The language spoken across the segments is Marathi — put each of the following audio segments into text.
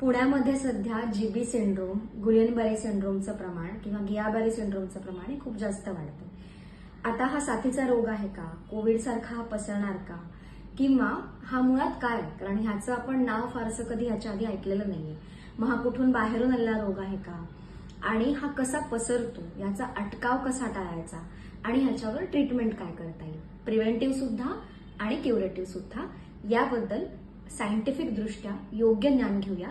पुण्यामध्ये सध्या जीबी सिंड्रोम गुलियनबॅरी सिंड्रोमचं प्रमाण किंवा गियाबॅरी सिंड्रोमचं प्रमाण हे खूप जास्त वाढतं आता हा साथीचा रोग आहे का? कोविडसारखा हा पसरणार का? किंवा हा मुळात काय? आहे? कारण ह्याचं आपण नाव फारसं कधी ह्याच्या आधी ऐकलेलं नाहीये. मग हा कुठून बाहेरून आलेला रोग आहे का? आणि हा कसा पसरतो? याचा अटकाव कसा टाळायचा? आणि ह्याच्यावर ट्रीटमेंट काय करता येईल? प्रिव्हेंटिव्ह सुद्धा आणि क्युरेटिव्ह सुद्धा याबद्दल सायंटिफिकदृष्ट्या योग्य ज्ञान घेऊया.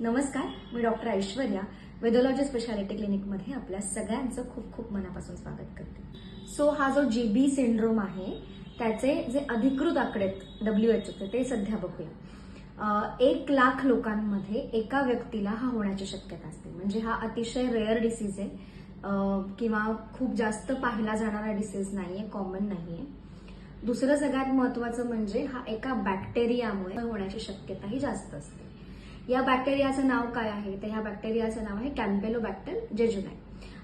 नमस्कार मी डॉक्टर ऐश्वर्या वेदोलॉजी स्पेशालिटी क्लिनिकमध्ये आपल्या सगळ्यांचं खूप खूप मनापासून स्वागत करते. सो हा जो जी बी सिंड्रोम आहे त्याचे जे अधिकृत आकडे डब्ल्यू एच ते सध्या बघूया. एक लाख लोकांमध्ये एका व्यक्तीला हा होण्याची शक्यता असते. म्हणजे हा अतिशय रेअर डिसीज आहे. किंवा खूप जास्त पाहिला जाणारा डिसीज नाहीये कॉमन नाहीये. दुसरं सगळ्यात महत्वाचं म्हणजे हा एका बॅक्टेरियामुळे होण्याची शक्यताही जास्त असते. या बॅक्टेरियाचं नाव काय आहे? तर ह्या बॅक्टेरियाचं नाव आहे कॅम्पेलोबॅक्टर जेजुनाय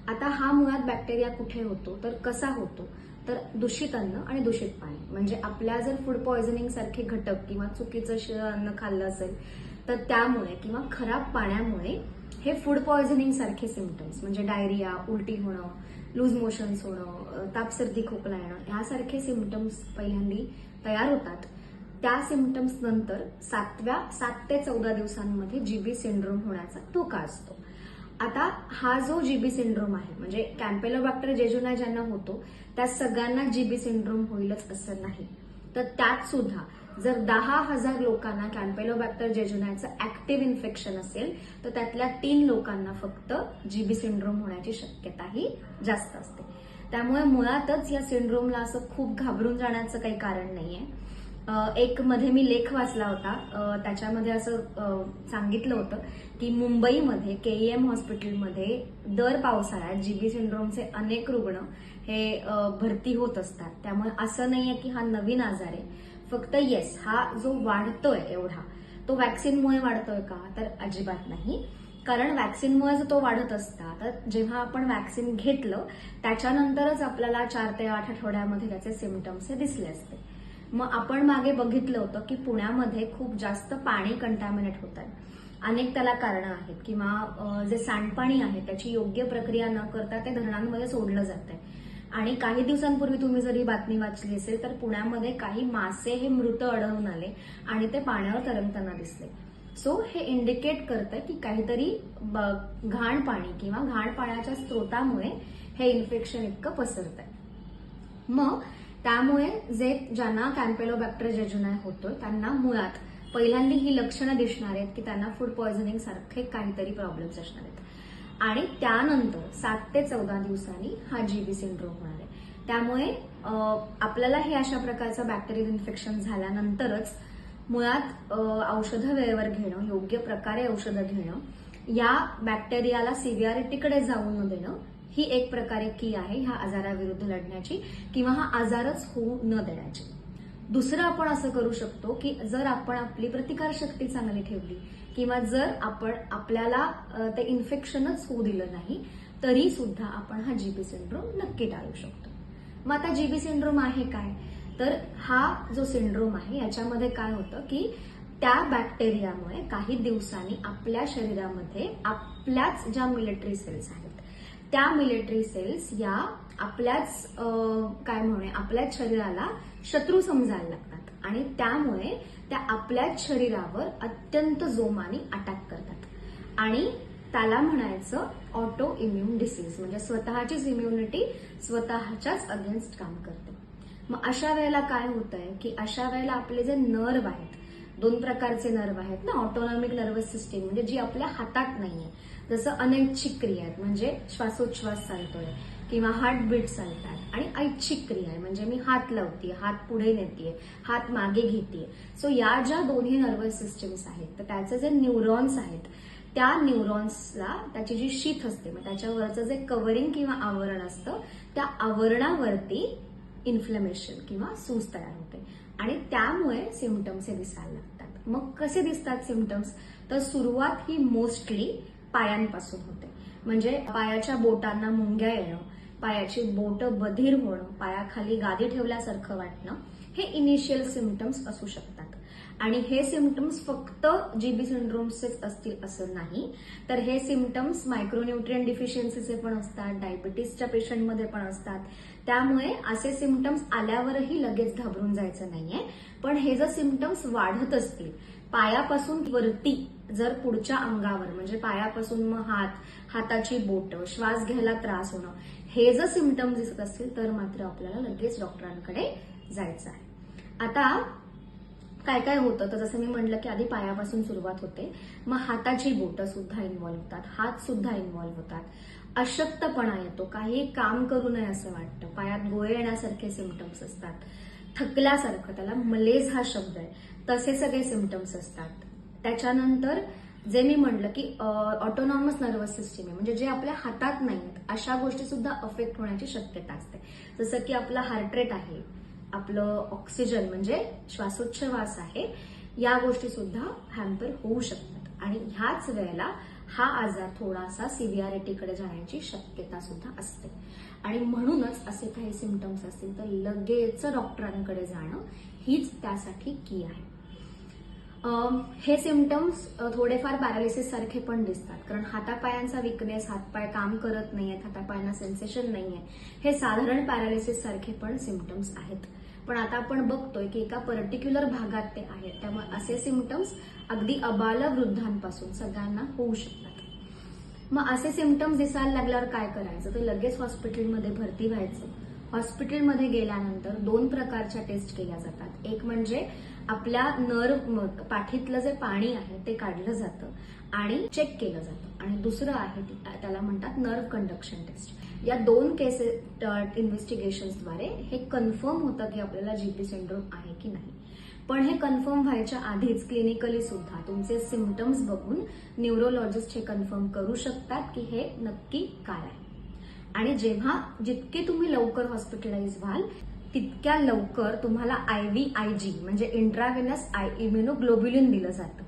आता हा मुळात बॅक्टेरिया कुठे होतो? तर कसा होतो? तर दूषित अन्न आणि दूषित पाणी. म्हणजे आपल्या जर फूड पॉयझनिंग सारखे घटक किंवा चुकीचं अन्न खाल्लं असेल तर त्यामुळे किंवा खराब पाण्यामुळे हे फूड पॉयझनिंग सारखे सिमटम्स म्हणजे डायरिया उलटी होणं लूज मोशन्स होणं ताप सर्दी खोकला येणं ह्यासारखे सिमटम्स पहिल्यांदी तयार होतात. त्या सिमटम्स नंतर सातव्या सात ते चौदा दिवसांमध्ये जीबी सिंड्रोम होण्याचा धोका असतो. आता हा जो जीबी सिंड्रोम आहे म्हणजे कॅम्पेलोबॅक्टर जेजुना ज्यांना होतो त्या सगळ्यांना जीबी सिंड्रोम होईलच असं नाही. तर त्यात सुद्धा जर दहा हजार लोकांना कॅम्पेलोबॅक्टर जेजुनाचं ऍक्टिव्ह इन्फेक्शन असेल तर त्यातल्या तीन लोकांना फक्त जीबी सिंड्रोम होण्याची शक्यताही जास्त असते. त्यामुळे मुळातच या सिंड्रोमला असं खूप घाबरून जाण्याचं काही कारण नाहीये. एक मध्ये मी लेख वाचला होता. त्याच्यामध्ये असं सांगितलं होतं की मुंबईमध्ये केईएम हॉस्पिटलमध्ये दर पावसाळ्यात जीबी सिंड्रोमचे अनेक रुग्ण हे भरती होत असतात. त्यामुळे असं नाहीये की हा नवीन आजार आहे. फक्त येस हा जो वाढतोय एवढा तो वॅक्सिनमुळे वाढतोय का? तर अजिबात नाही. कारण वॅक्सिनमुळे जर तो वाढत असता तर जेव्हा आपण वॅक्सिन घेतलं त्याच्यानंतरच आपल्याला चार ते आठ आठवड्यामध्ये त्याचे सिमटम्स हे दिसले असते. मग आपण मागे बघितलं होतं की पुण्यामध्ये खूप जास्त पाणी कंटॅमिनेट होत आहे. अनेक त्याला कारणं आहेत. किंवा जे सांडपाणी आहे त्याची योग्य प्रक्रिया न करता ते धरणांमध्ये सोडलं जात आहे आणि काही दिवसांपूर्वी तुम्ही जर ही बातमी वाचली असेल तर पुण्यामध्ये काही मासे हे मृत अडवून आले आणि ते पाण्यावर तरंगताना दिसले. सो हे इंडिकेट करतं की काहीतरी ब- घाण पाणी किंवा घाण पाण्याच्या स्रोतामुळे हे इन्फेक्शन इतकं पसरत आहे मग त्यामुळे जे ज्यांना कॅम्पेलोबॅक्टर जेजुनाय होतोय त्यांना मुळात पहिल्यांदा ही लक्षणं दिसणार आहेत की त्यांना फूड पॉयझनिंग सारखे काहीतरी प्रॉब्लेम्स असणार आहेत. आणि त्यानंतर सात ते चौदा दिवसांनी हा जीबी सिंड्रोम होणार आहे. त्यामुळे आपल्याला हे अशा प्रकारचं बॅक्टेरियल इन्फेक्शन झाल्यानंतरच मुळात औषधं वेळेवर घेणं योग्य प्रकारे औषधं घेणं या बॅक्टेरियाला सिव्हिअरिटीकडे जाऊ न देणं ही एक प्रकारे की आहे ह्या आजाराविरुद्ध लढण्याची किंवा हा आजारच होऊ न देण्याची. दुसरं आपण असं करू शकतो की जर आपण आपली प्रतिकारशक्ती चांगली ठेवली किंवा जर आपण आपल्याला ते इन्फेक्शनच होऊ दिलं नाही तरी सुद्धा आपण हा जीबी सिंड्रोम नक्की टाळू शकतो. मग आता जीबी सिंड्रोम आहे काय? तर हा जो सिंड्रोम आहे याच्यामध्ये काय होतं की त्या बॅक्टेरियामुळे काही दिवसांनी आपल्या शरीरामध्ये आपल्याच ज्या मिलिटरी सेल्स आहेत त्या मिलिटरी सेल्स या आपल्याच काय म्हणे आपल्याच शरीराला शत्रू समजायला लागतात. आणि त्यामुळे त्या आपल्याच शरीरावर अत्यंत जोमाने अटॅक करतात. आणि त्याला म्हणायचं ऑटो इम्युन डिसीज म्हणजे स्वतःचीच इम्युनिटी स्वतःच्याच अगेन्स्ट काम करते. मग अशा वेळेला काय होत आहे की अशा वेळेला आपले जे नर्व आहेत दोन प्रकारचे नर्व आहेत ना ऑटोनॉमिक नर्वस सिस्टीम म्हणजे जी आपल्या हातात नाहीये. जसं अनैच्छिक क्रिया आहेत म्हणजे श्वासोच्छ्वास चालतोय. किंवा हार्टबीट चालतात आणि ऐच्छिक क्रिया आहे. म्हणजे मी हात लावते हात पुढे नेते हात मागे घेते सो या ज्या दोन्ही नर्वस सिस्टीम्स आहेत तर त्याचे जे न्यूरॉन्स आहेत त्या न्यूरॉन्सला त्याची जी शीत असते मग त्याच्यावरचं जे कवरिंग किंवा आवरण असतं त्या आवरणावरती इन्फ्लमेशन किंवा सूज तयार होते. आणि त्यामुळे सिमटम्स हे दिसायला लागतात. मग कसे दिसतात सिमटम्स तर सुरुवात ही मोस्टली पायांपासून होते. म्हणजे पायाच्या बोटांना मुंग्या येणं पायाची बोट बधीर होणं पायाखाली गादी ठेवल्यासारखं वाटणं हे इनिशियल सिमटम्स असू शकतात. आणि हे सिमटम्स फक्त जीबी सिंड्रोम्सचेच असतील असं नाही. तर हे सिमटम्स मायक्रोन्युट्रियन डिफिशियन्सीचे पण असतात डायबिटीसच्या पेशंटमध्ये पण असतात. त्यामुळे असे सिमटम्स आल्यावरही लगेच घाबरून जायचं नाहीये. पण हे जर सिमटम्स वाढत असतील पायापासून वरती जर पुढच्या अंगावर म्हणजे पायापासून मग हात हाताची बोट श्वास घ्यायला त्रास होणं हे जर सिमटम दिसत असतील तर मात्र आपल्याला लगेच डॉक्टरांकडे जायचं आहे. आता काय काय होतं? तर जसं मी म्हटलं की आधी पायापासून सुरुवात होते. मग हाताची बोटं सुद्धा इन्व्हॉल्व्ह होतात. हात सुद्धा इन्व्हॉल्व्ह होतात. अशक्तपणा येतो. काही काम करू नये असं वाटतं. पायात गोळे येण्यासारखे सिमटम्स असतात. थकल्यासारखं त्याला मलेज हा शब्द आहे. तसे सगळे सिमटम्स असतात. त्याच्यानंतर जे मी म्हटलं की ऑटोनॉमस नर्वस सिस्टीम आहे. म्हणजे जे आपल्या हातात नाहीत अशा गोष्टी सुद्धा अफेक्ट होण्याची शक्यता असते. जसं की आपला हार्ट रेट आहे आपलं ऑक्सिजन म्हणजे श्वासोच्छवास आहे या गोष्टी सुद्धा हॅम्पर होऊ शकतात. आणि ह्याच वेळेला हा आजार थोडासा सिव्हियारिटीकडे जाण्याची शक्यता सुद्धा असते. आणि म्हणूनच असे काही सिमटम्स असतील तर लगेच डॉक्टरांकडे जाणं हीच त्यासाठी की आहे. हे सिमटम्स थोडेफार पॅरालिसिस सारखे पण दिसतात. कारण हातापायांचा विकनेस हातपाय काम करत नाही आहेत हातापायांना सेन्सेशन नाही आहे हे साधारण पॅरालिसिस सारखे पण सिमटम्स आहेत. पण आता आपण बघतोय की एका पर्टिक्युलर भागात ते आहेत. त्यामुळे असे सिमटम्स अगदी अबाल वृद्धांपासून सगळ्यांना होऊ शकतात. मग असे सिमटम्स दिसायला लागल्यावर काय करायचं? तर लगेच हॉस्पिटलमध्ये भरती व्हायचं. हॉस्पिटलमध्ये गेल्यानंतर दोन प्रकारच्या टेस्ट केल्या जातात. एक म्हणजे आपल्या नर्व पाठीतलं जे पाणी आहे ते काढलं जातं आणि चेक केलं जातं. आणि दुसरं आहे त्याला म्हणतात नर्व कंडक्शन टेस्ट या दोन केसेस इन्व्हेस्टिगेशन्सद्वारे हे कन्फर्म होतं की आपल्याला जीपी सिंड्रोम आहे की नाही. पण हे कन्फर्म व्हायच्या आधीच क्लिनिकली सुद्धा तुमचे सिमटम्स बघून न्यूरोलॉजिस्ट हे कन्फर्म करू शकतात की हे नक्की काय आहे. आणि जेव्हा जितके तुम्ही लवकर हॉस्पिटलाइज व्हाल तितक्या लवकर तुम्हाला आय व्ही आय जी म्हणजे इंट्राव्हेनस आय इम्युनोग्लोब्युलिन दिलं जातं.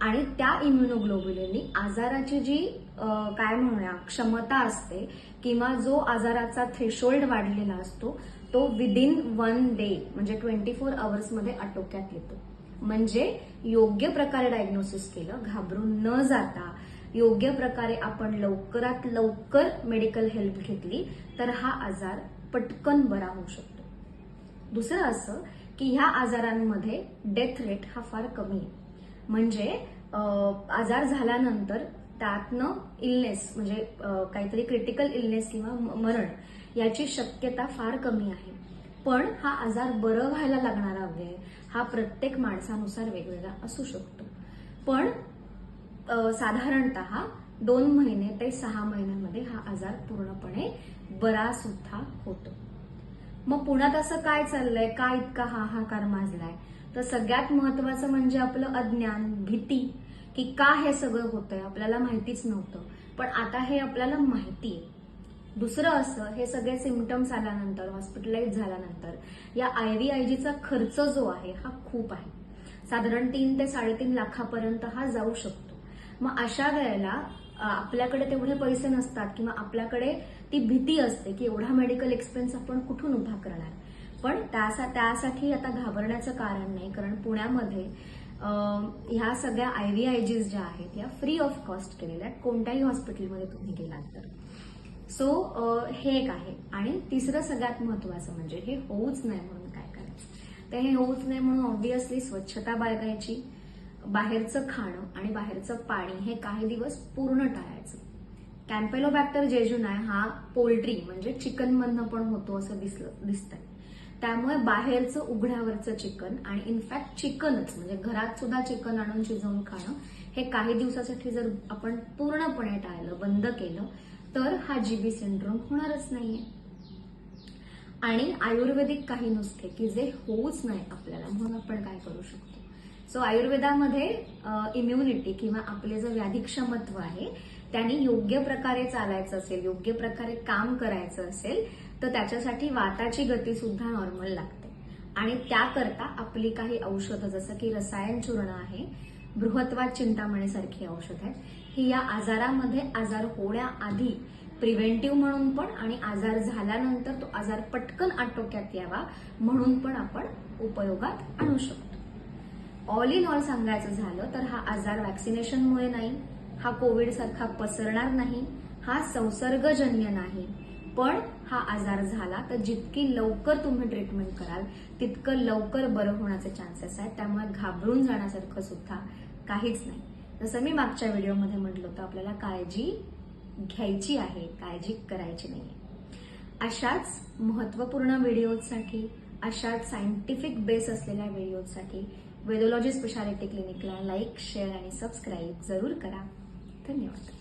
आणि त्या इम्युनोग्लोब्युलिननी आजाराची जी काय म्हणूया क्षमता असते किंवा जो आजाराचा थ्रेशोल्ड वाढलेला असतो तो विदिन वन डे म्हणजे ट्वेंटी फोर अवर्समध्ये आटोक्यात येतो. म्हणजे योग्य प्रकारे डायग्नोसिस केलं घाबरून न जाता योग्य प्रकारे आपण लवकरात लवकर मेडिकल हेल्प घेतली तर हा आजार पटकन बरा होऊ शकतो. दुसरं असं की ह्या आजारांमध्ये डेथ रेट हा फार कमी आहे. म्हणजे आजार झाल्यानंतर त्यातनं इलनेस म्हणजे काहीतरी क्रिटिकल इलनेस किंवा म- मरण याची शक्यता फार कमी आहे. पण हा आजार बरं व्हायला लागणारा वेळ हा प्रत्येक माणसानुसार वेगवेगळा असू शकतो. पण साधारणत साधारणतः दोन महिने ते सहा महिन्यामध्ये हा आजार पूर्णपणे बरा सुद्धा होतो. मग पुण्यात असं काय चाललंय? का इतका हाहाकार माजलाय? तर सगळ्यात महत्वाचं म्हणजे आपलं अज्ञान भीती की का हे सगळं होतंय? आपल्याला माहितीच नव्हतं. पण आता हे आपल्याला माहिती आहे दुसरं असं हे सगळे सिमटम्स आल्यानंतर हॉस्पिटलाइज झाल्यानंतर या आय व्ही आय जीचा खर्च जो आहे हा खूप आहे. साधारण तीन ते साडेतीन लाखापर्यंत हा जाऊ शकतो. मग अशा वेळेला आपल्याकडे तेवढे पैसे नसतात किंवा आपल्याकडे ती भीती असते की एवढा मेडिकल एक्सपेन्स आपण कुठून उभा करणार? पण त्यासा त्यासाठी आता घाबरण्याचं कारण नाही कारण पुण्यामध्ये ह्या सगळ्या आय व्ही आय जीज ज्या आहेत या फ्री ऑफ कॉस्ट केलेल्या आहेत कोणत्याही हॉस्पिटलमध्ये तुम्ही गेलात तर. सो हे एक आहे. आणि तिसरं सगळ्यात महत्वाचं म्हणजे हे होऊच नाही म्हणून काय करायचं? तर हे होऊच नाही म्हणून ऑब्विसली स्वच्छता बाळगायची. बाहेरचं खाणं आणि बाहेरचं पाणी हे काही दिवस पूर्ण टाळायचं. कॅम्पेलोबॅक्टर जेजुनाय हा पोल्ट्री म्हणजे चिकनमधनं पण होतो असं दिसलं दिसतंय. त्यामुळे बाहेरचं उघड्यावरचं चिकन आणि इनफॅक्ट चिकनच म्हणजे घरात सुद्धा चिकन आणून शिजवून खाणं हे काही दिवसासाठी जर आपण पूर्णपणे टाळलं बंद केलं तर हा जीबी सिंड्रोम होणारच नाहीये. आणि आयुर्वेदिक काही नुसते की जे होऊच नाही आपल्याला म्हणून आपण काय करू शकतो? सो आयुर्वेदामध्ये इम्युनिटी किंवा आपले जे व्याधिक्षमत्व आहे त्यांनी योग्य प्रकारे चालायचं असेल योग्य प्रकारे काम करायचं असेल तर त्याच्यासाठी वाताची गती सुद्धा नॉर्मल लागते. आणि त्याकरता आपली काही औषधं जसं की रसायन चूर्ण आहे बृहत्वाद चिंतामणीसारखी औषध आहेत. ही या आजारामध्ये आजार होण्याआधी प्रिव्हेंटिव्ह म्हणून पण आणि आजार झाल्यानंतर तो आजार पटकन आटोक्यात यावा म्हणून पण आपण उपयोगात आणू शकतो. ऑल इन ऑल सांगायचं झालं तर हा आजार वॅक्सिनेशनमुळे नाही हा कोविड सारखा पसरणार नाही हा संसर्गजन्य नाही. पण हा आजार झाला तर जितकी लवकर तुम्ही ट्रीटमेंट कराल तितकं लवकर बरं होण्याचे चान्सेस आहेत. त्यामुळे घाबरून जाण्यासारखं सुद्धा काहीच नाही. जसं मी मागच्या व्हिडिओमध्ये म्हटलं होतं आपल्याला काळजी घ्यायची आहे काळजी करायची नाही अशाच महत्त्वपूर्ण व्हिडिओजसाठी अशाच सायंटिफिक बेस असलेल्या व्हिडिओजसाठी वेदोलॉजी स्पेशालिटी क्लिनिकला लाईक शेअर आणि सबस्क्राईब जरूर करा. धन्यवाद.